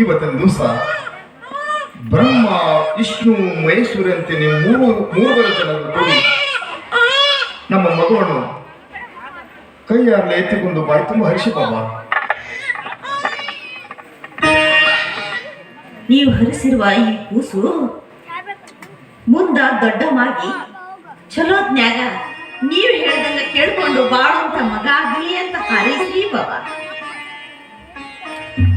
ಇವತ್ತಿನ ದಿವಸ ಬ್ರಹ್ಮ, ವಿಷ್ಣು, ಮಹೇಶ್ವರಿ ನೀವು ಮೂರು ಮೂರುವರೆ ಜನರು ಕೂಡಿ ನಮ್ಮ ಮಗುವನ್ನು ಕೈಯಾರಲೆ ಎತ್ತಿಕೊಂಡು ಬಾಯಿ ತುಂಬ ಹರಿಸಿ ಬಾಬಾ ನೀವು ಹರಿಸಿರುವ ಈ ಕೂಸು ಮುಂದ ಚಲೋ ಜ್ಞಾನ. ನೀವು ಹೇಳದನ್ನ ಕೇಳ್ಕೊಂಡು ಬಾಳಂತ ಮಗ ಆಗಲಿ ಅಂತ ಹಾರೈಸ್ರಿ ಬಾಬಾ. ಬೇಗನೆ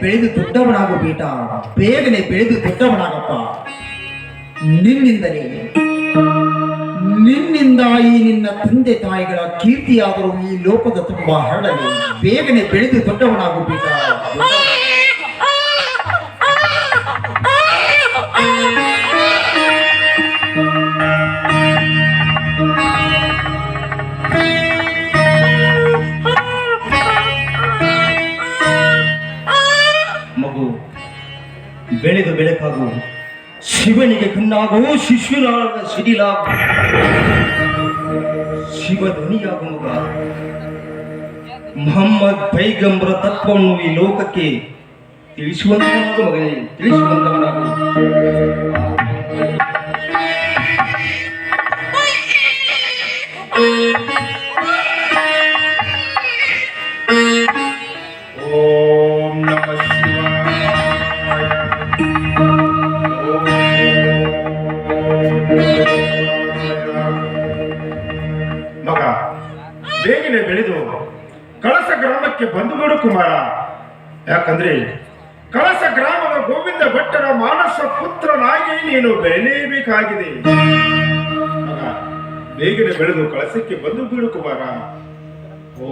ಬೆಳೆದು ದೊಡ್ಡವನಾಗು ಬೇಟ. ಬೇಗನೆ ಬೆಳೆದು ದೊಡ್ಡವನಾಗಪ್ಪ. ನಿನ್ನಿಂದಲೇ. ಈ ನಿನ್ನ ತಂದೆ ತಾಯಿಗಳ ಕೀರ್ತಿಯಾದರೂ ಈ ಲೋಕದ ತುಂಬಾ ಹರಡಲಿ. ಬೇಗನೆ ಬೆಳೆದು ದೊಡ್ಡವನಾಗು ಮಗು, ಬೆಳೆದು ಬೆಳಕಾಗು. ಶಿವನಿಗೆ ಕಣ್ಣಾಗು ಶಿಶುನಾಳ ಸಿಡಿಲಾಗು ಶಿವ ಧ್ವನಿಯಾಗು ಮಗ ಮೊಹಮ್ಮದ್ ಪೈಗಂಬರ ತತ್ವವನ್ನು ಈ ಲೋಕಕ್ಕೆ ತಿಳಿಸುವಂತವನಾಗು ಮಗನೇ, ತಿಳಿಸುವಂತವನಾಗು. ಓಂ ಬೇಗನೆ ಬೆಳೆದು ಕಳಸ ಗ್ರಾಮಕ್ಕೆ ಬಂದು ಬಿಡು ಕುಮಾರ. ಯಾಕಂದ್ರೆ ಕಳಸ ಗ್ರಾಮದ ಗೋವಿಂದ ಭಟ್ಟರ ಮಾನಸ ಪುತ್ರನಾಗಿ ನೀನು ಬೆಳೆಯಬೇಕಾಗಿದೆ. ಬೇಗನೆ ಬೆಳೆದು ಕಳಸಕ್ಕೆ ಬಂದು ಬಿಡು ಕುಮಾರ. ಓ.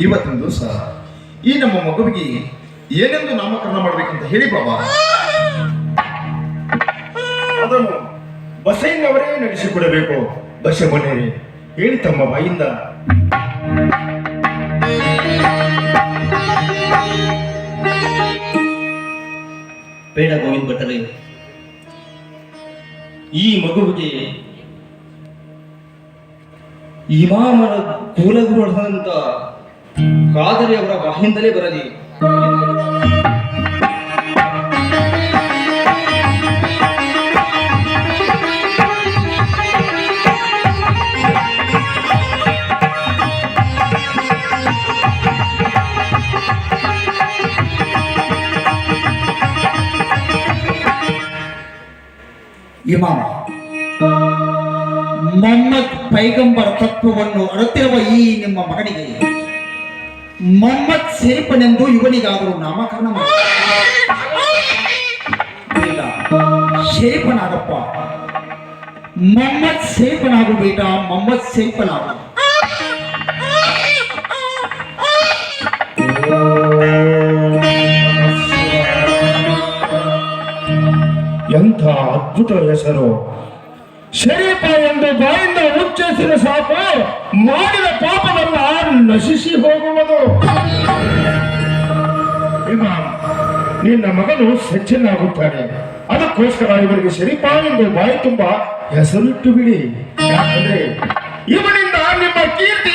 ಇವತ್ತಿನ ದಿವಸ ಈ ನಮ್ಮ ಮಗುವಿಗೆ ಏನೆಂದು ನಾಮಕರಣ ಮಾಡಬೇಕಂತ ಹೇಳಿ ಬಾಬಾ. ಅದನ್ನು ಬಸಯ್ಯನವರೇ ನಡೆಸಿಕೊಡಬೇಕು. ಬಸವನೇ ಹೇಳಿ ತಮ್ಮ ಬಾಯಿಂದ. ಬೇಡ ಗೋವಿಂದ ಭಟ್ಟರೇ. ಈ ಮಗುವಿಗೆ ಇಮಾಮನ ಕುಲಗುರುಳಾದಂತ ಕಾದರಿ ಅವರ ಬಾಯಿಂದಲೇ ಬರಲಿ. ಇಮಾಮ. ಮೊಹಮ್ಮದ್ ಪೈಗಂಬರ ತತ್ವವನ್ನು ಅರಿತಿರುವ ಈ ನಿಮ್ಮ ಮಗನಿಗೆ ಮೊಹಮ್ಮದ್ ಸೇರ್ಪನೆಂದು ಇವನಿಗಾದರೂ ನಾಮಕರಣ ಬೇಡ ಶೇಪನಾಗಪ್ಪ ಮೊಹಮ್ಮದ್ ಸೇರ್ಪನಾಗು ಬೇಟ, ಮೊಹಮ್ಮದ್ ಸೇರ್ಪನಾಗು. ಅದ್ಭುತ ಹೆಸರು ಶರೀಫ ಎಂದು ಬಾಯಿಂದ ಉಚ್ಚರಿಸಿದ ಸಾಕು ಮಾಡಿದ ಪಾಪವನ್ನ ನಶಿಸಿ ಹೋಗುವುದು. ನಿನ್ನ ಮಗನು ಸಜ್ಜನಾಗುತ್ತಾನೆ. ಅದಕ್ಕೋಸ್ಕರ ಇವರಿಗೆ ಶರೀಫ ಎಂದು ಬಾಯಿ ತುಂಬ ಹೆಸರಿಟ್ಟು ಬಿಡಿ. ಯಾಕಂದ್ರೆ ಇವನಿಂದ ನಿಮ್ಮ ಕೀರ್ತಿ